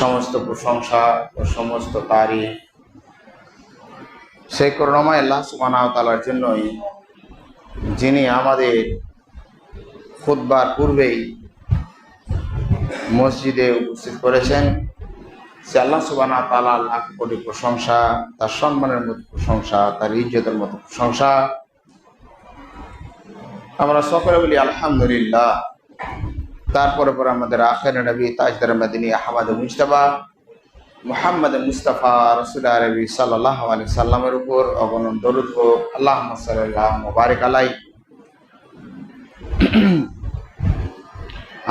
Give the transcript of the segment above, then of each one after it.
সমস্ত প্রশংসা ও সমস্ত তারি। সেই করুণাময় আল্লাহ তালার জন্যই যিনি আমাদের খুদবার পূর্বেই মসজিদে উপস্থিত করেছেন, সে আল্লাহ সুবানা তালা লাখ কোটি প্রশংসা, তার সম্মানের মতো প্রশংসা, তার ইজ্জতের মতো প্রশংসা। আমরা সকলে বলি আলহামদুলিল্লাহ। তারপরে পরে আমাদের আখের নবী তাজদার মদিনী আহমদ মুজতবা মুহাম্মদ মুস্তাফা রসুল আরবি সাল্লাহ আলি সাল্লামের উপর অগণন দরুদ আল্লাহ সাল্লাহ মুবারক আলাই।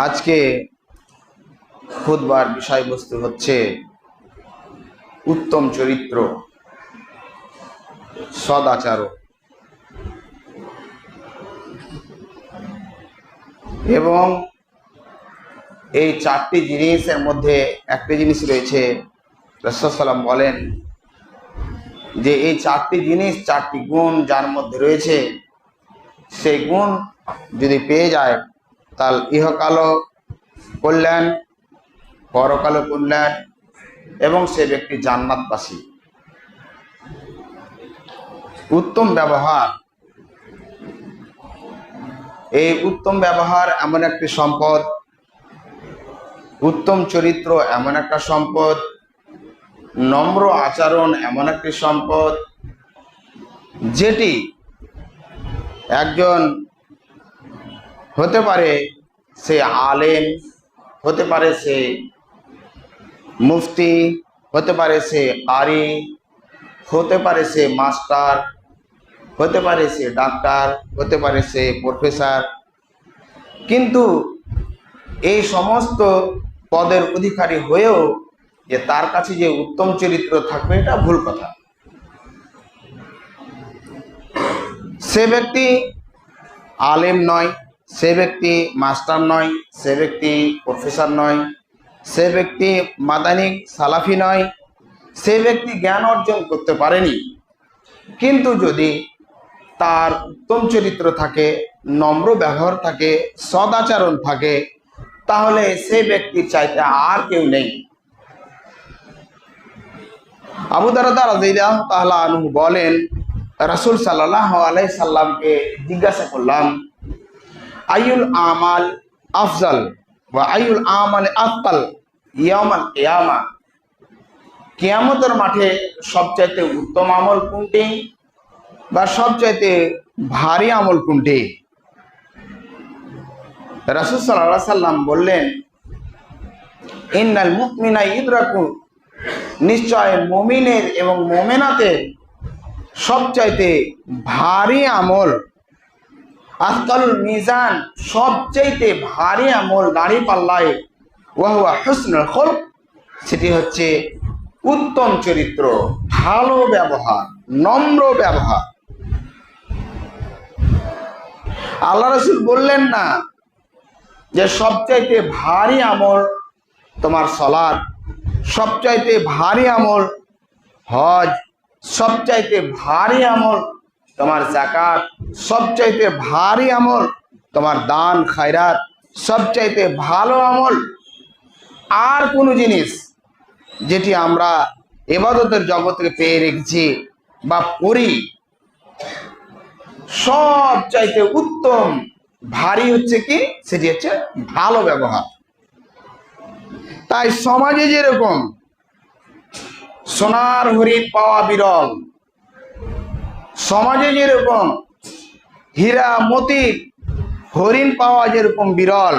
আজকে খুদবার বিষয়বস্তু হচ্ছে উত্তম চরিত্র, সদাচার। এবং এই চারটি জিনিসের মধ্যে একটি জিনিস রয়েছে রসাল্লাম বলেন যে এই চারটি জিনিস, চারটি গুণ যার মধ্যে রয়েছে, সেই গুণ যদি পেয়ে যায়, তার ইহকালও কল্যাণ, পরকালও কল্যাণ এবং সে ব্যক্তি জান্নাতবাসী। উত্তম ব্যবহার, এই উত্তম ব্যবহার এমন একটি সম্পদ উত্তম চরিত্র এমন একটা সম্পদ, নম্র আচরণ এমন একটি সম্পদ, যেটি একজন হতে পারে সে আলেম, হতে পারে সে মুফতি, হতে পারে সে কারি হতে পারে সে মাস্টার, হতে পারে সে ডাক্তার, হতে পারে সে প্রফেসর। কিন্তু এই সমস্ত পদের অধিকারী হয়েও যে তার কাছে যে উত্তম চরিত্র থাকবে, এটা ভুল কথা। সে ব্যক্তি আলেম নয়, সে ব্যক্তি মাস্টার নয়, সে ব্যক্তি প্রফেসর নয়, সে ব্যক্তি মাদানিক সালাফি নয়, সে ব্যক্তি জ্ঞান অর্জন করতে পারেনি। কিন্তু যদি তার উত্তম চরিত্র থাকে, নম্র ব্যবহার থাকে, সদাচরণ থাকে তাহলে সে ব্যক্তির চাইতে আর কেউ নেই। আবু দারদা বলেন, রাসূল আলাইহি সাল্লামকে জিজ্ঞাসা করলাম আইউল আমাল আফজাল বা আইউল আমাল আফতাল ইয়ামাল কিয়ামা? কিয়ামতের মাঠে সবচাইতে উত্তম আমল কোনটি বা সবচাইতে ভারী আমল কোনটি? রাসূল সাল্লাল্লাহু সাল্লাম বললেন, ইন্নাল মুমিনা ইদরাকু, নিশ্চয় মুমিনের এবং মোমেনাতে সবচাইতে ভারী আমল আজকাল মিজান, সবচাইতে ভারী আমল দাঁড়ি পাল্লায় ওয়াহুয়া হুসনুল খলক, সেটি হচ্ছে উত্তম চরিত্র, ভালো ব্যবহার, নম্র ব্যবহার। আল্লাহ রসুল বললেন না যে সবচাইতে ভারী আমল তোমার সলাদ, সবচাইতে ভারী আমল হজ, সবচাইতে ভারী আমল তোমার জাকাত সবচাইতে ভারী আমল তোমার দান খায়রাত, সবচাইতে ভালো আমল আর কোনো জিনিস যেটি আমরা এবাদতের জগৎকে পেয়ে রেখেছি বা করি সব চাইতে উত্তম ভারী হচ্ছে কি? সেটি হচ্ছে ভালো ব্যবহার। তাই সমাজে যেরকম সোনার হরিণ পাওয়া বিরল, সমাজে যেরকম হীরা মতি হরিণ পাওয়া যেরকম বিরল,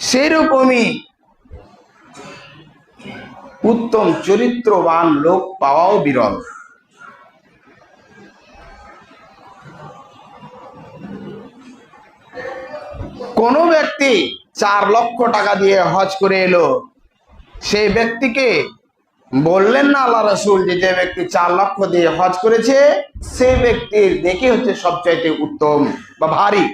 সেরকমই উত্তম চরিত্রবান লোক পাওয়াও বিরল। কোনো ব্যক্তি চার লক্ষ টাকা দিয়ে হজ করে এলো। সেই ব্যক্তিকে বললেন না আল্লাহ রসুল যে যে ব্যক্তি চার লক্ষ দিয়ে হজ করেছে, সে ব্যক্তির দেখে হচ্ছে সবচাইতে উত্তম বা ভারী।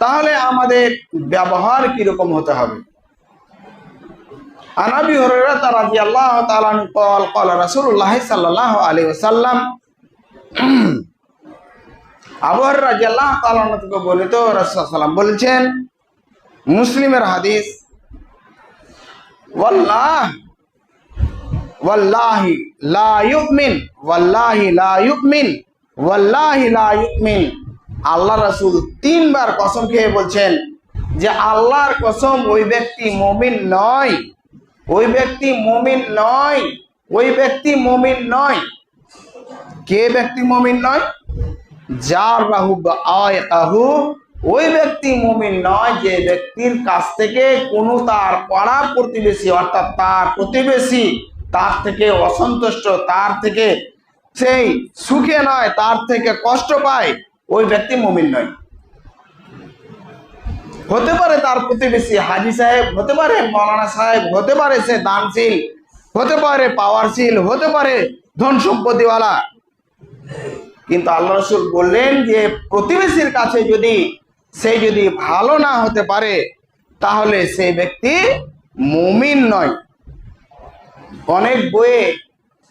তাহলে আমাদের ব্যবহার কীরকম হতে হবে? আনাবি হরেরা তারা আল্লাহ তালান কল কল রসুল্লাহ সাল্লাহ আলী সাল্লাম আবহর রাজি আল্লাহ তালকে বর্ণিত রসাল্লাম বলছেন, মুসলিমের হাদিস, ওয়াল্লাহি লা ইউমিন লা ওয়াল্লাহি লা আল্লাহ রাসূল তিনবার কসম খেয়ে বলছেন যে আল্লাহর কসম ওই ব্যক্তি মমিন নয়, ওই ব্যক্তি মমিন নয়, ওই ব্যক্তি মমিন নয়। কে ব্যক্তি মমিন নয়? যার রাহু আয় আহু ওই ব্যক্তি মুমিন নয় যে ব্যক্তির কাছ থেকে কোনো তার পাড়া প্রতিবেশী, অর্থাৎ তার প্রতিবেশী তার থেকে অসন্তুষ্ট, তার থেকে সেই সুখে নয়, তার থেকে কষ্ট পায়, ওই ব্যক্তি মুমিন নয়। হতে পারে তার প্রতিবেশী হাজি সাহেব, হতে পারে মৌলানা সাহেব, হতে পারে সে দানশীল, হতে পারে পাওয়ারশীল হতে পারে ধন সম্পত্তিওয়ালা। কিন্তু আল্লাহ রসুল বললেন যে, প্রতিবেশীর কাছে যদি সে যদি ভালো না হতে পারে, তাহলে সেই ব্যক্তি মুমিন নয়। অনেক বইয়ে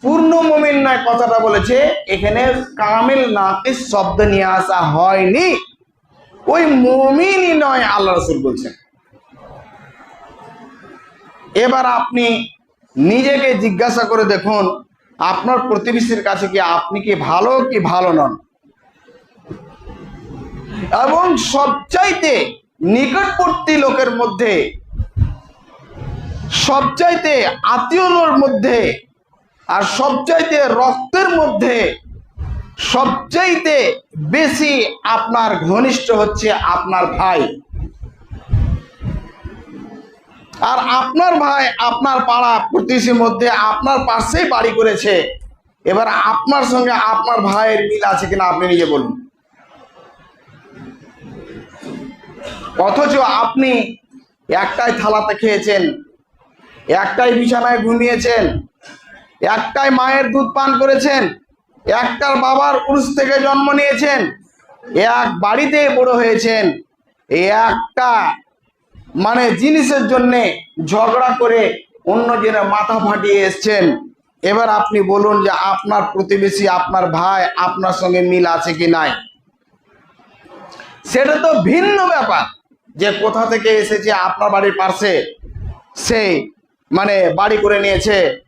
পূর্ণ মুমিন নয় কথাটা বলেছে, এখানে কামিল নাকিস শব্দ নিয়ে আসা হয়নি। ওই মুমিনই নয় আল্লাহ রসুল বলছেন। এবার আপনি নিজেকে জিজ্ঞাসা করে দেখুন আপনার প্রতিবেশীর কাছে কি আপনি কি ভালো কি ভালো নন? এবং সবচাইতে নিকটবর্তী লোকের মধ্যে, সবচাইতে আত্মীয়র মধ্যে, আর সবচাইতে রক্তের মধ্যে সবচাইতে বেশি আপনার ঘনিষ্ঠ হচ্ছে আপনার ভাই। আর আপনার ভাই আপনার পাড়া প্রতিবেশীর মধ্যে আপনার পাশেই বাড়ি করেছে। এবার আপনার সঙ্গে আপনার ভাইয়ের মিল আছে কিনা আপনি নিজে বলুন। অথচ আপনি একটাই থালাতে খেয়েছেন, একটাই বিছানায় ঘুমিয়েছেন, একটাই মায়ের দুধ পান করেছেন, একটার বাবার পুরুষ থেকে জন্ম নিয়েছেন, এক বাড়িতে বড় হয়েছেন, একটা মানে জিনিসের জন্যে ঝগড়া করে অন্য জনে মাথা ফাটিয়ে এসছেন। এবার আপনি বলুন যে আপনার প্রতিবেশী, আপনার ভাই, আপনার সঙ্গে মিল আছে কি নাই? সেটা তো ভিন্ন ব্যাপার। যে কোথা থেকে এসেছে, আপনার বাড়ির পাশে সে মানে বাড়ি করে নিয়েছে।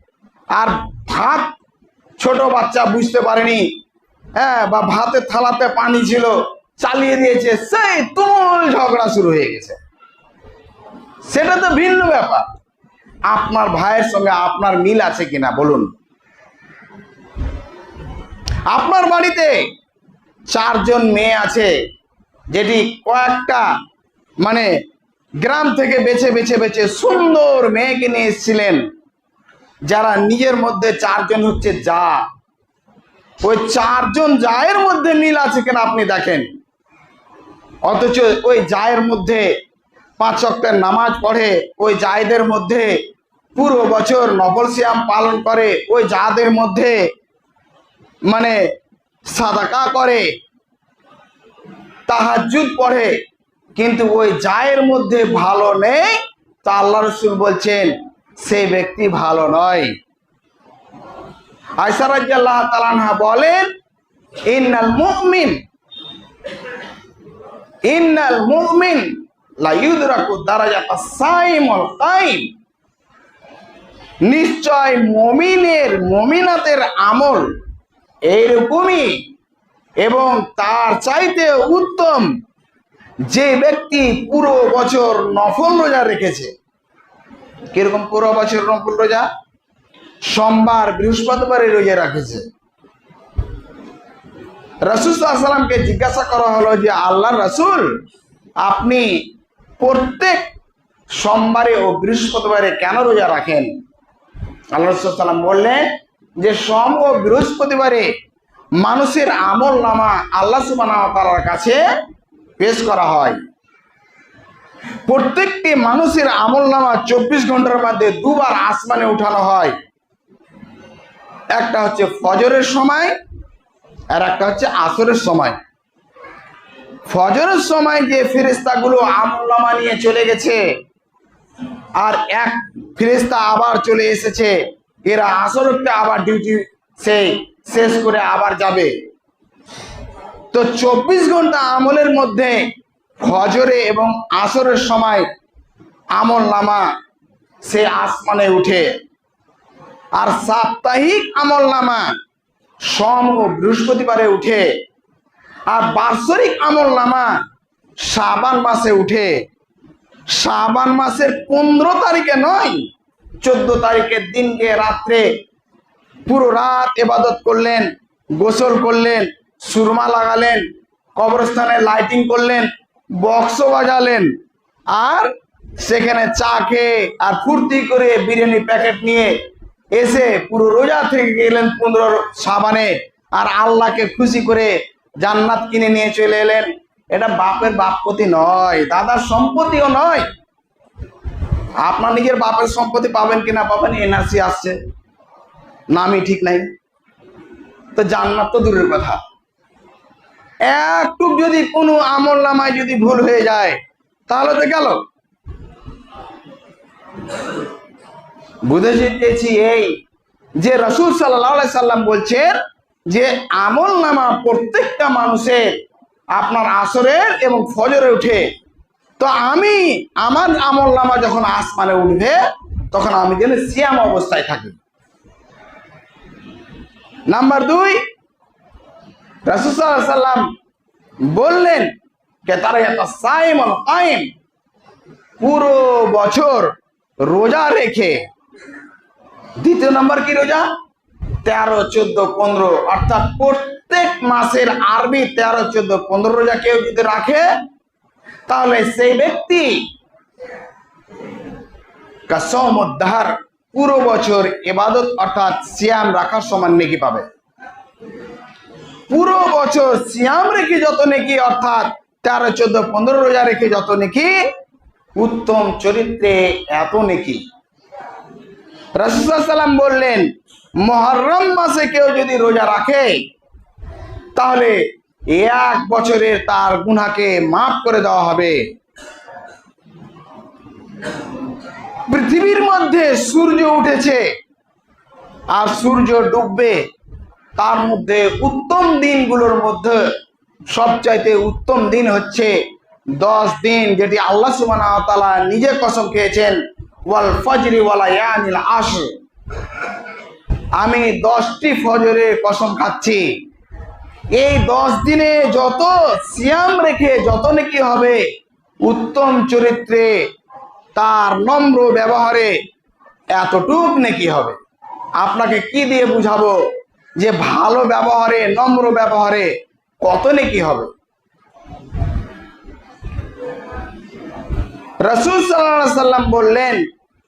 আর ভাত ছোট বাচ্চা বুঝতে পারেনি। হ্যাঁ বা ভাতের থালাতে পানি ছিল, চালিয়ে দিয়েছে, সেই তুমুল ঝগড়া শুরু হয়ে গেছে। সেটা তো ভিন্ন ব্যাপার। আপনার ভাইয়ের সঙ্গে আপনার মিল আছে কিনা বলুন। আপনার বাড়িতে চারজন মেয়ে আছে, যেটি কয়েকটা মানে গ্রাম থেকে বেছে বেছে বেছে সুন্দর মেয়েকে নিয়ে এসেছিলেন, যারা নিজের মধ্যে চারজন হচ্ছে যা। ওই চারজন জায়ের মধ্যে মিল আছে কিনা আপনি দেখেন। অথচ ওই জায়ের মধ্যে পাঁচ অক্টের নামাজ পড়ে, ওই জায়দের মধ্যে পুরো বছর নবল সিয়াম পালন করে, ওই জাদের মধ্যে মানে সাদাকা করে তাহাজুদ পড়ে, কিন্তু ওই জায়ের মধ্যে ভালো নেই। তা আল্লাহ রসুল বলছেন সেই ব্যক্তি ভালো নয়। আয়সা রাজিয়াল্লাহ তালানহা বলেন, ইন্নাল মুমিন ইন্নাল মুমিন নিশ্চয় মমিনের, মমিনাতের আমল এইরকমই এবং তার চাইতে উত্তম যে ব্যক্তি পুরো বছর নফল রোজা রেখেছে। কীরকম পুরো বছর নফল রোজা? সোমবার, বৃহস্পতিবারে রোজা রাখেছে। রসুল সাল্লামকে জিজ্ঞাসা করা হলো যে আল্লাহ রসুল, আপনি প্রত্যেক সোমবারে ও বৃহস্পতিবারে কেন রোজা রাখেন? আল্লাহ বললেন যে সোম ও বৃহস্পতিবারে মানুষের আমল নামা আল্লাহ সুবানার কাছে পেশ করা হয়। প্রত্যেকটি মানুষের আমল নামা চব্বিশ ঘণ্টার মধ্যে দুবার আসমানে উঠানো হয়। একটা হচ্ছে ফজরের সময়, আর একটা হচ্ছে আসরের সময়। ফজরের সময় যে ফেরেস্তাগুলো আমললামা নিয়ে চলে গেছে, আর এক ফেরেস্তা আবার চলে এসেছে, এরা আসরটা আবার ডিউটি সেই শেষ করে আবার যাবে। তো চব্বিশ ঘণ্টা আমলের মধ্যে ফজরে এবং আসরের সময় আমল নামা সে আসমানে উঠে। আর সাপ্তাহিক আমল নামা সম ও বৃহস্পতিবারে উঠে। আর বাৎসরিক আমল নামা শাবান মাসে উঠে। শাবান মাসের পনেরো তারিখে নয়, চোদ্দ তারিখের দিনকে রাত্রে পুরো রাত এবাদত করলেন, গোসল করলেন, সুরমা লাগালেন, কবরস্থানে লাইটিং করলেন বক্স বাজালেন। আর সেখানে চা খেয়ে আর ফুর্তি করে বিরিয়ানি প্যাকেট নিয়ে এসে পুরো রোজা থেকে গেলেন পনেরো সাবানে আর আল্লাহকে খুশি করে জান্নাত কিনে নিয়ে চলে এলেন। এটা বাপের বাপপতি নয়, দাদার সম্পত্তিও নয়। আপনার নিজের বাপের সম্পত্তি পাবেন কিনা পাবেন এনআরসি আসছে। নামই ঠিক নাই। তো জান্নাত তো দূরের কথা। একটু যদি কোনো আমল নামায় যদি ভুল হয়ে যায়, তাহলে তো গেল। বুঝে চেয়েছি এই যে রসুল সাল্লাহ সাল্লাম বলছেন যে আমল নামা প্রত্যেকটা মানুষের আপনার আসরের এবং ফজরে উঠে। তো আমি আমার আমল নামা যখন আসমানে উঠবে, তখন আমি যেন সিয়াম অবস্থায় থাকি। নাম্বার দুই রাসুসাল্লাম বললেন যে তারা সাইম কায়েম পুরো বছর রোজা রেখে। দ্বিতীয় নম্বর কি রোজা? তেরো, চোদ্দ, পনেরো, অর্থাৎ প্রত্যেক মাসের আরবি তেরো, চোদ্দ, পনেরো রোজা কেউ যদি রাখে, তাহলে সেই ব্যক্তি কাসমুদ্দার পুরো বছর এবাদত অর্থাৎ সিয়াম রাখার সমান নেকি পাবে। পুরো বছর সিয়াম রেখে যত নেকি, অর্থাৎ তেরো, চোদ্দ, পনেরো রোজা রেখে যত নেকি, উত্তম চরিত্রে এত নেকি। রাসুসাল্লাম বললেন মহরম মাসে কেউ যদি রোজা রাখে, তাহলে এক বছরের তার গুনাকে মাফ করে দেওয়া হবে। পৃথিবীর মধ্যে সূর্য উঠেছে, আর সূর্য ডুববে, তার মধ্যে উত্তম দিনগুলোর মধ্যে সবচাইতে উত্তম দিন হচ্ছে দশ দিন, যেটি আল্লাহ ওয়া নিজে কসম খেয়েছেন, ওয়াল ফজরি ওয়ালা ইয়ানিল আশর। আমি দশটি ফজরে কসম খাচ্ছি। এই দশ দিনে যত সিয়াম রেখে যত নাকি হবে, উত্তম চরিত্রে তার নম্র ব্যবহারে এতটুক নাকি হবে। আপনাকে কি দিয়ে বুঝাবো যে ভালো ব্যবহারে, নম্র ব্যবহারে কত নাকি হবে? রসুল সাল্লাম বললেন,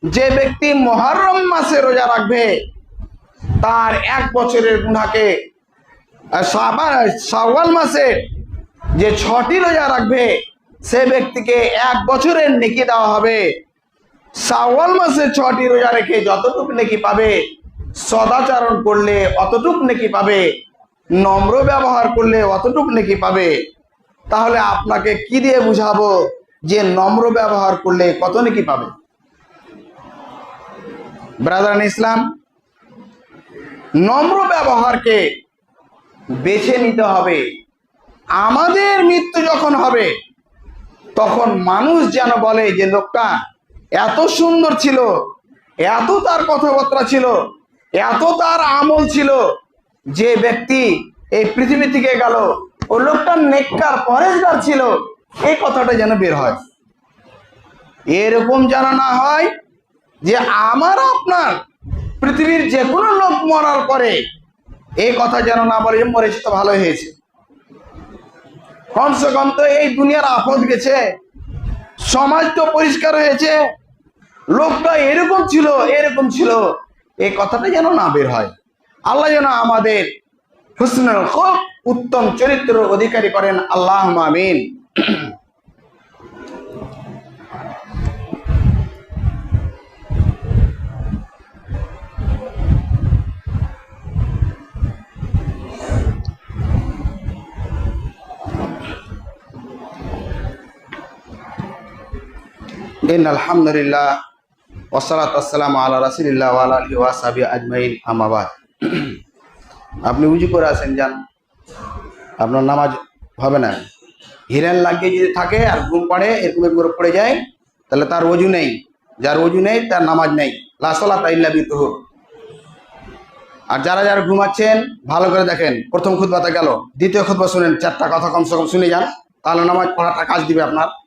যে ব্যক্তি মহরম মাসে রোজা রাখবে তার এক বছরের গুনাকে সাওয়াল মাসে যে ছটি রোজা রাখবে, সে ব্যক্তিকে এক বছরের নেকি দেওয়া হবে। সাওয়াল মাসে ছটি রোজা রেখে যতটুকু নেকি পাবে, সদাচরণ করলে অতটুক নেকি পাবে, নম্র ব্যবহার করলে অতটুক নেকি পাবে। তাহলে আপনাকে কি দিয়ে বুঝাবো যে নম্র ব্যবহার করলে কত নেকি পাবে? ব্রাদার ইসলাম নম্র ব্যবহারকে বেছে নিতে হবে। আমাদের মৃত্যু যখন হবে, তখন মানুষ যেন বলে যে, লোকটা, এত সুন্দর ছিল, এত তার কথাবার্তা ছিল, এত তার আমল ছিল যে ব্যক্তি এই পৃথিবী থেকে গেল। ও লোকটা নেককার, পরেশগার ছিল। এই কথাটা যেন বের হয়। এরকম যেন না হয় যে আমার আপনার পৃথিবীর যে কোনো লোক মরার পরে এই কথা যেন না বলে মরেছে তো ভালো হয়েছে। কমসে কম তো এই দুনিয়ার আপদ গেছে, সমাজ তো পরিষ্কার হয়েছে লোকটা এরকম ছিল এরকম ছিল। এই কথাটা যেন না বের হয়। আল্লাহ যেন আমাদের হুসনুল খুব উত্তম চরিত্র অধিকারী করেন। আল্লাহ আমিন। ইন আলহামদুলিল্লাহ ওসালাত আসসালাম আল্লাহ রাসিল্লাহ আলী ওয়াসাবি আজমাইন আমাবাদ আপনি উজু করে আসেন, যান। আপনার নামাজ হবে না। হিরেন লাগিয়ে যদি থাকে আর ঘুম পাড়ে, এরকম করে পড়ে যায়, তাহলে তার অজু নেই। যার অজু নেই, তার নামাজ নেই। লাসলা তাইল্লা বিতুহ আর যারা যারা ঘুমাচ্ছেন, ভালো করে দেখেন। প্রথম খুদবাতে গেল। দ্বিতীয় খুদবা শুনেন, চারটা কথা কমসে কম শুনে যান। তাহলে নামাজ পড়াটা কাজ দিবে আপনার।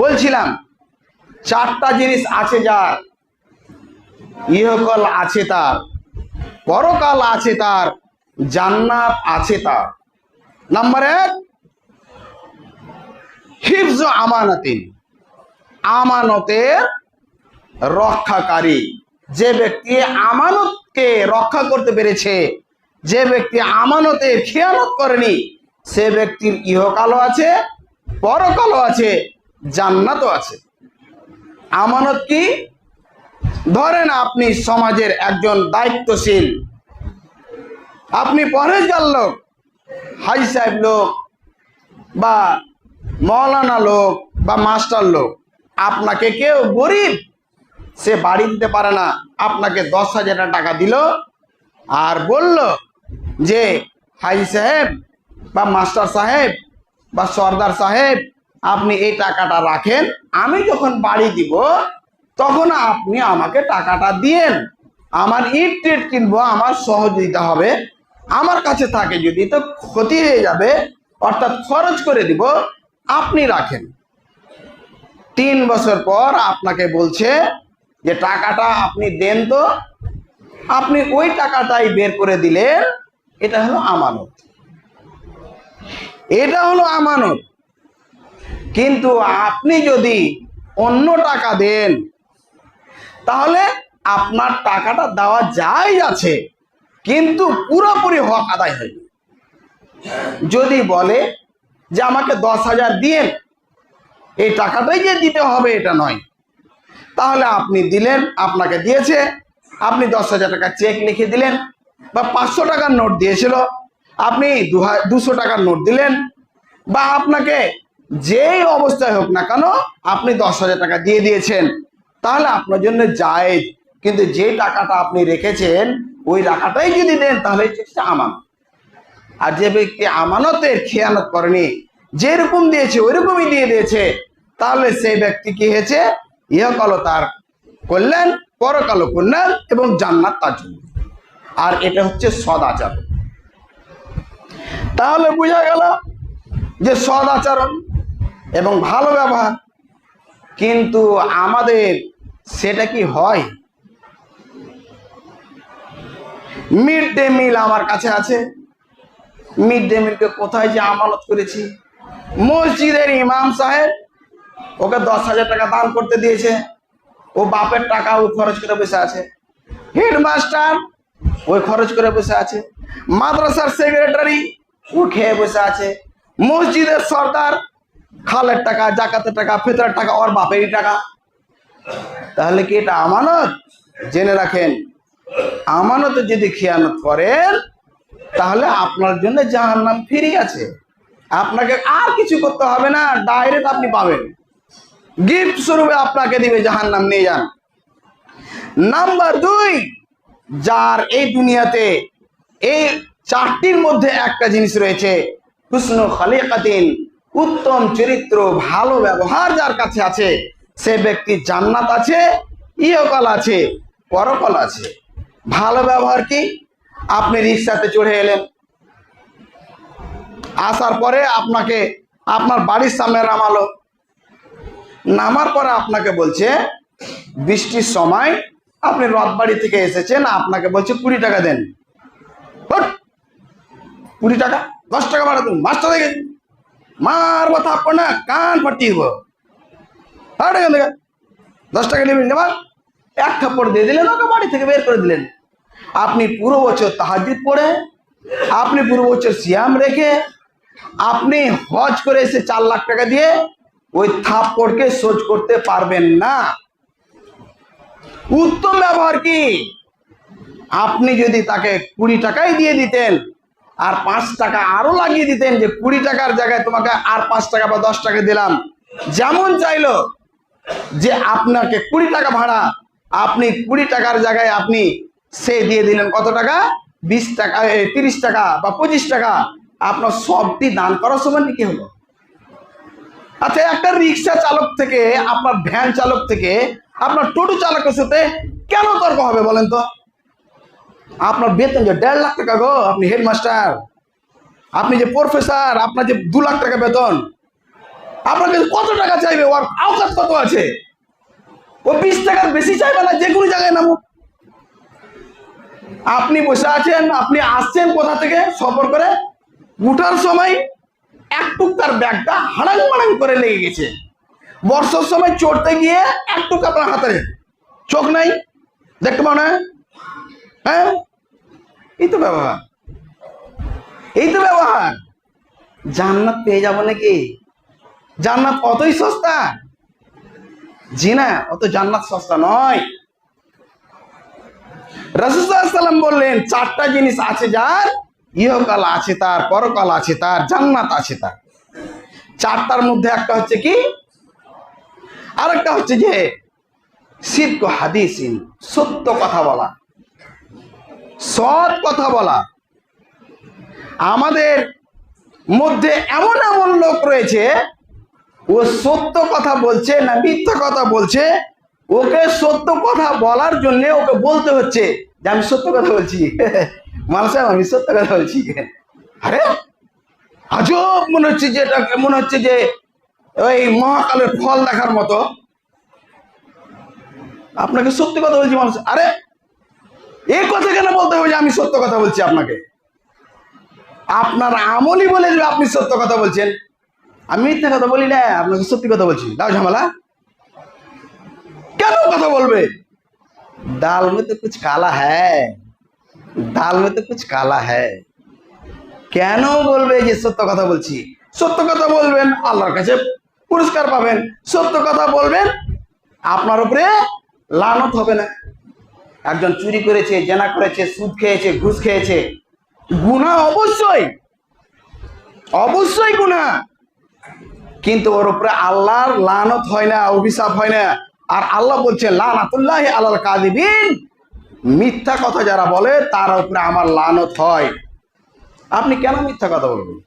বলছিলাম, চারটা জিনিস আছে যার, ইহকাল আছে তার, পরকাল আছে তার, জান্নাত আছে তার। নাম্বার এক, হিফজ আমানাতিন আমানতের রক্ষাকারী। যে ব্যক্তি আমানতকে রক্ষা করতে পেরেছে, যে ব্যক্তি আমানতের খেয়ানত করেনি, সে ব্যক্তির ইহকালও আছে, পরকালও আছে জান্নাতও আছে। আমানত কি? ধরেন আপনি সমাজের একজন দায়িত্বশীল। আপনি পরেশগার লোক হাই সাহেব লোক, বা মৌলানা লোক, বা মাস্টার লোক। আপনাকে কেউ গরিব, সে বাড়ি দিতে পারে না। আপনাকে দশ হাজার টাকা দিল আর বলল যে হাই সাহেব বা মাস্টার সাহেব বা সর্দার সাহেব আপনি এই টাকাটা রাখেন, আমি যখন বাড়ি দিব, তখন আপনি আমাকে টাকাটা দিয়েন। আমার ইট টিট কিনবো, আমার সহযোগিতা হবে। আমার কাছে থাকে যদি তো ক্ষতি হয়ে যাবে, অর্থাৎ খরচ করে দিব, আপনি রাখেন। তিন বছর পর আপনাকে বলছে যে, টাকাটা আপনি দেন তো। আপনি ওই টাকাটাই বের করে দিলেন। এটা হলো আমানত। এটা হলো আমানত। কিন্তু আপনি যদি অন্য টাকা দেন, তাহলে আপনার টাকাটা দেওয়া যাই আছে, কিন্তু পুরোপুরি হক আদায় হয়নি। যদি বলে যে আমাকে দশ হাজার দিয়েন, এই টাকাটাই যে দিতে হবে এটা নয়। তাহলে আপনি দিলেন, আপনাকে দিয়েছে, আপনি দশ হাজার টাকা চেক লিখে দিলেন বা পাঁচশো টাকার নোট দিয়েছিল, আপনি দুশো টাকার নোট দিলেন বা আপনাকে যেই অবস্থায় হোক না কেন, আপনি দশ হাজার টাকা দিয়ে দিয়েছেন। তাহলে আপনার জন্য যায় কিন্তু যে টাকাটা আপনি রেখেছেন, ওই টাকাটাই যদি দেন তাহলে হচ্ছে আর যে ব্যক্তি আমানতের খেয়ানত করেনি, যেরকম দিয়েছে, ওইরকমই দিয়ে দিয়েছে, তাহলে সেই ব্যক্তি কি হয়েছে? ইহকালো তার কল্যাণ পরকালো কল্যাণ এবং জান্নাত তার জন্য। আর এটা হচ্ছে সদাচার তাহলে বোঝা গেল যে সদাচরণ এবং ভালো ব্যবহার। কিন্তু আমাদের সেটা কি হয়? মিড ডে মিল আমার কাছে আছে। মিড ডে মিলকে কোথায় যে আমানত করেছি? মসজিদের ইমাম সাহেব ওকে দশ হাজার টাকা দান করতে দিয়েছে। ও বাপের টাকা ও খরচ করে বসে আছে। হেডমাস্টার ওই খরচ করে বসে আছে। মাদ্রাসার সেক্রেটারি ও খেয়ে বসে আছে। মসজিদের সর্দার খালের টাকা, জাকাতের টাকা, ফেতরের টাকা, ওর বাপেরই টাকা। তাহলে কি এটা আমানত? জেনে রাখেন, আমানত যদি খেয়ানত করেন, তাহলে আপনার জন্য জাহার নাম ফিরি আছে আপনাকে আর কিছু করতে হবে না ডাইরেক্ট আপনি পাবেন। গিফট স্বরূপে আপনাকে দিবে জাহান নাম নিয়ে যান। নাম্বার দুই, যার এই দুনিয়াতে এই চারটির মধ্যে একটা জিনিস রয়েছে, হুসনু খালিকাতিন। উত্তম চরিত্র, ভালো ব্যবহার যার কাছে আছে, সে ব্যক্তি জান্নাত আছে, ইহকাল আছে, পরকাল আছে। ভালো ব্যবহার কি? আপনি রিক্সাতে চড়ে এলেন। আসার পরে আপনাকে, আপনার বাড়ির সামনে নামালো। নামার পরে আপনাকে বলছে, বৃষ্টির সময় আপনি রথবাড়ি থেকে এসেছেন, আপনাকে বলছে, কুড়ি টাকা দেন! কুড়ি টাকা? দশ টাকা ভাড়া তুমি মাস্টার দেখে। মারবো থাপ্পড় না, কান ফাটিয়ে দেবো। হাট এখান দশ টাকা নেবেন নেবার এক দিয়ে দিলেন ওকে বাড়ি থেকে বের করে দিলেন। আপনি পুরো বছর তাহাজিদ পড়ে, আপনি পুরো বছর সিয়াম রেখে, আপনি হজ করে এসে চার লাখ টাকা দিয়ে ওই থাপ্পড়কে সোজ করতে পারবেন না। উত্তম ব্যবহার কি? আপনি যদি তাকে কুড়ি টাকাই দিয়ে দিতেন আর পাঁচ টাকা আরও লাগিয়ে দিতেন যে কুড়ি টাকার জায়গায় তোমাকে আর পাঁচ টাকা বা দশ টাকা দিলাম। যেমন চাইলো যে আপনাকে কুড়ি টাকা ভাড়া, আপনি কুড়ি টাকার জায়গায় আপনি সে দিয়ে দিলেন কত টাকা? বিশ টাকা তিরিশ টাকা বা পঁচিশ টাকা। আপনার সবটি দান করার সময় কি হলো? আচ্ছা একটা রিক্সা চালক থেকে, আপনার ভ্যান চালক থেকে, আপনার টোটো চালকের সাথে কেন তর্ক হবে বলেন তো? আপনার বেতন যে দেড় লাখ টাকা গো, আপনি হেডমাস্টার। আপনি যে প্রফেসর, আপনার যে দু লাখ টাকা বেতন। আপনার কাছে কত টাকা চাইবে? ওর আওকাত কত আছে? ও বিশ টাকার বেশি চাইবে না, যে কোনো জায়গায় নামো আপনি বসে আছেন, আপনি আসছেন কোথা থেকে? সফর করে উঠার সময় একটুক তার ব্যাগটা হাড়াং মাড়াং করে লেগে গেছে। বর্ষার সময় চড়তে গিয়ে একটুক আপনার হাতে চোখ নাই? দেখতে পাও না? হ্যাঁ? এই তো ব্যবহার। এই তো ব্যবহার। জান্নাত পেয়ে যাব নাকি? জান্নাত অতই সস্তা। জি না, অত জান্নাত সস্তা নয়। রাসুসাল্লাম বললেন, চারটা জিনিস আছে যার, ইহকাল আছে তার, পরকাল আছে তার, জান্নাত আছে তার। চারটার মধ্যে একটা হচ্ছে কি? আরেকটা হচ্ছে যে সিদ্ধ হাদিসিন, সত্য কথা বলা। সৎ কথা বলা। আমাদের মধ্যে এমন এমন লোক রয়েছে, ও সত্য কথা বলছে না মিথ্যা কথা বলছে, ওকে সত্য কথা বলার জন্য ওকে বলতে হচ্ছে যে আমি সত্য কথা বলছি। মানুষ আমি সত্য কথা বলছি। আরে, আজব মনে হচ্ছে যে এটা মনে হচ্ছে যে ওই মহাকালের ফল দেখার মতো। আপনাকে সত্যি কথা বলছি মানুষ। আরে এ কথা কেন বলতে হবে যে আমি সত্য কথা বলছি আপনাকে? আপনার আমলই বলে যে আপনি সত্য কথা বলছেন। আমি মিথ্যা কথা বলি না, আপনাকে সত্যি কথা বলছি। দাও ঝামেলা। কেন কথা বলবে? ডাল মেতে তো কালা হ্যাঁ ডাল মেতে তো কালা হ্যাঁ কেন বলবে যে সত্য কথা বলছি? সত্য কথা বলবেন, আল্লাহর কাছে পুরস্কার পাবেন। সত্য কথা বলবেন, আপনার উপরে লানত হবে না। একজন চুরি করেছে, জেনা করেছে, সুদ খেয়েছে, ঘুষ খেয়েছে। গুণা অবশ্যই। অবশ্যই গুণা। কিন্তু ওর উপরে আল্লাহর লানত হয় না, অভিশাপ হয় না। আর আল্লাহ বলছে, লানাতুল্লাহ আল্লাহ কাদিবিন মিথ্যা কথা যারা বলে, তার উপরে আমার লানত হয়। আপনি কেন মিথ্যা কথা বলবেন?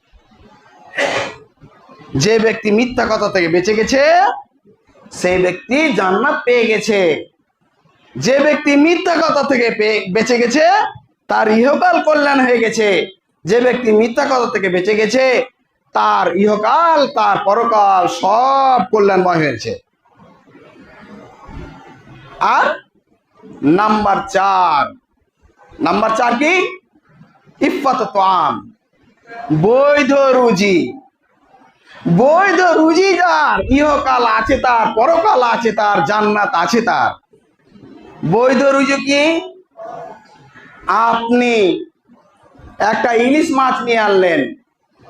যে ব্যক্তি মিথ্যা কথা থেকে বেঁচে গেছে, সেই ব্যক্তি জান্নাত পেয়ে গেছে। যে ব্যক্তি মিথ্যা কথা থেকে বেঁচে গেছে, তার ইহকাল কল্যাণ হয়ে গেছে। যে ব্যক্তি মিথ্যা কথা থেকে বেঁচে গেছে, তার ইহকাল, তার পরকাল সব কল্যাণময় হয়েছে আর নাম্বার চার নাম্বার চার কি? ইফাত আম বৈধ রুজি। বৈধ রুজি যার, ইহকাল আছে তার, পরকাল আছে তার, জান্নাত আছে তার। বৈধ রুজি কি? আপনি একটা ইলিশ মাছ নিয়ে আনলেন।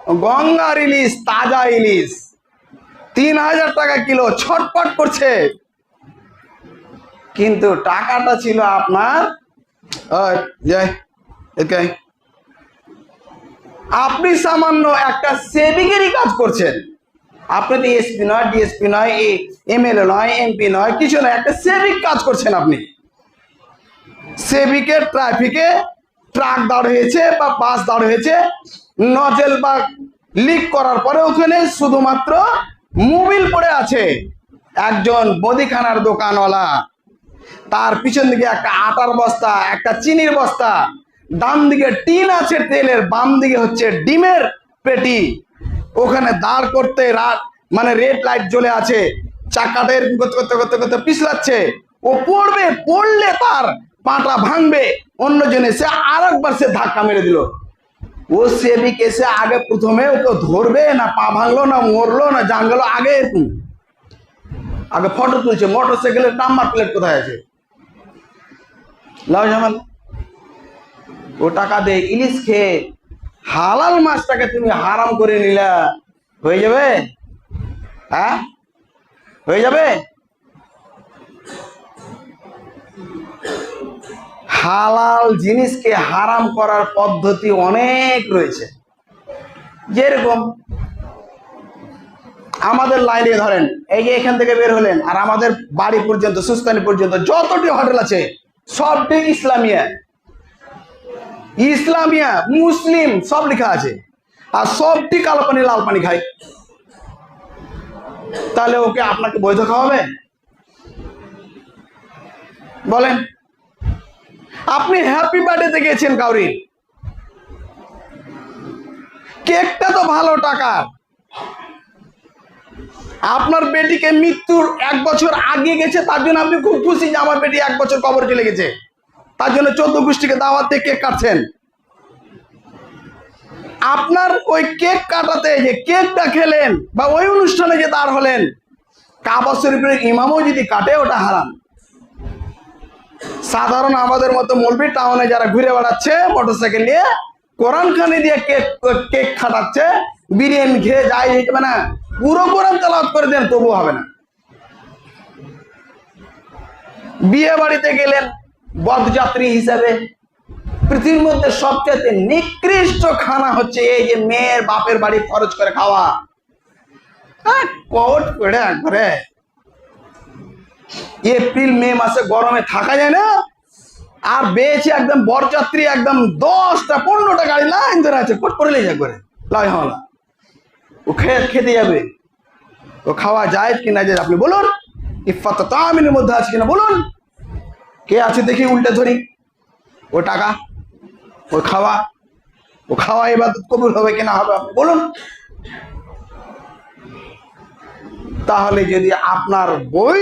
গঙ্গার ইলিশ, তাজা ইলিশ। তিন হাজার টাকা কিলো, ছটপট করছে। কিন্তু টাকাটা ছিল আপনার। আপনি সামান্য একটা সেভিংয়েরই কাজ করছেন। আপনি তো এসপি নয়, ডিএসপি নয় এমএলএ নয়, এমপি নয়, কিছু নয়, একটা সেভিং কাজ করছেন আপনি। সেভিকে ট্রাফিকে ট্রাক দাঁড় হয়েছে বা বাস দাঁড় হয়েছে, নজেল বা লিক করার পরে ওখানে শুধুমাত্র মোবিল পড়ে আছে একজন বদিখানার দোকানওয়ালা। তার পিছন দিকে একটা আটার বস্তা, একটা চিনির বস্তা, ডান দিকে টিন আছে তেলের, বাম দিকে হচ্ছে ডিমের পেটি। ওখানে দাঁড় করতে রাত মানে রেড লাইট জ্বলে আছে, চাকাটা এরকম করতে করতে করতে করতে পিছলাচ্ছে। ও পড়বে, পড়লে তার পাটা ভাঙবে, অন্যজন এসে আর একবার সে ধাক্কা মেরে দিল। ও সেবিক এসে আগে প্রথমে ওকে ধরবে, না পা ভাঙলো, না মরলো, না জান গেল আগে আগে ফটো তুলছে মোটর সাইকেলের নাম্বার প্লেট কোথায় আছে? ও টাকা দে, ইলিশ খেয়ে হালাল মাছটাকে তুমি হারাম করে নিলা, হয়ে যাবে? হ্যাঁ? হয়ে যাবে? হালাল জিনিসকে হারাম করার পদ্ধতি অনেক রয়েছে। যেরকম আমাদের লাইনে ধরেন, এই যে এখান থেকে বের হলেন, আর আমাদের বাড়ি পর্যন্ত, সুস্তানি পর্যন্ত, যতটি হোটেল আছে, সবটি ইসলামিয়া। ইসলামিয়া, মুসলিম, সব লেখা আছে। আর সবটি কালো পানি, লাল পানি খায়। তাহলে ওকে আপনাকে বৈধ খাওয়াবে? বলেন। আপনি হ্যাপি বার্থডেতে গেছেন কাউরির কেকটা তো ভালো টাকার। আপনার বেটিকে মৃত্যুর এক বছর আগে গেছে, তার জন্য আপনি খুব খুশি যে আমার বেটি এক বছর কবর চলে গেছে। তার জন্য চোদ্দ গোষ্ঠীকে দাওয়াত দিয়ে কেক কাটছেন। আপনার ওই কেক কাটাতে যে কেকটা খেলেন বা ওই অনুষ্ঠানে যে দাঁড় হলেন, কাবা শরীফের ইমামও যদি কাটে, ওটা হারাম। সাধারণ আমাদের মতো মলবি টাউনে যারা ঘুরে বেড়াচ্ছে মোটরসাইকেল নিয়ে, কোরআন খানে দিয়ে কেক কেক খাটাচ্ছে, বিরিয়ানি খেয়ে যায় হিসেবে না পুরো কোরআন তেলাওয়াত করে দেন তবু হবে না। বিয়ে বাড়িতে গেলেন বদযাত্রী হিসাবে, পৃথিবীর মধ্যে সবচেয়ে নিকৃষ্ট খানা হচ্ছে এই যে মেয়ের বাপের বাড়ি খরচ করে খাওয়া। কোট করে একবারে। এপ্রিল, মে মাসে গরমে থাকা যায় না। আর বেয়েছে একদম বরযাত্রী একদম দশটা, পনেরোটা গাড়ি লাইন ধরে আছে কোট করে লেগে করে লাই হলা ও খেয়ে খেতে যাবে। ও খাওয়া যায় কি না যায় আপনি বলুন। ইফাত তামিনের মধ্যে আছে কিনা বলুন। কে আছে দেখি উল্টে ধরি। ও টাকা, ও খাওয়া ও খাওয়া এবার কবুল হবে কিনা হবে আপনি বলুন। তাহলে যদি আপনার বই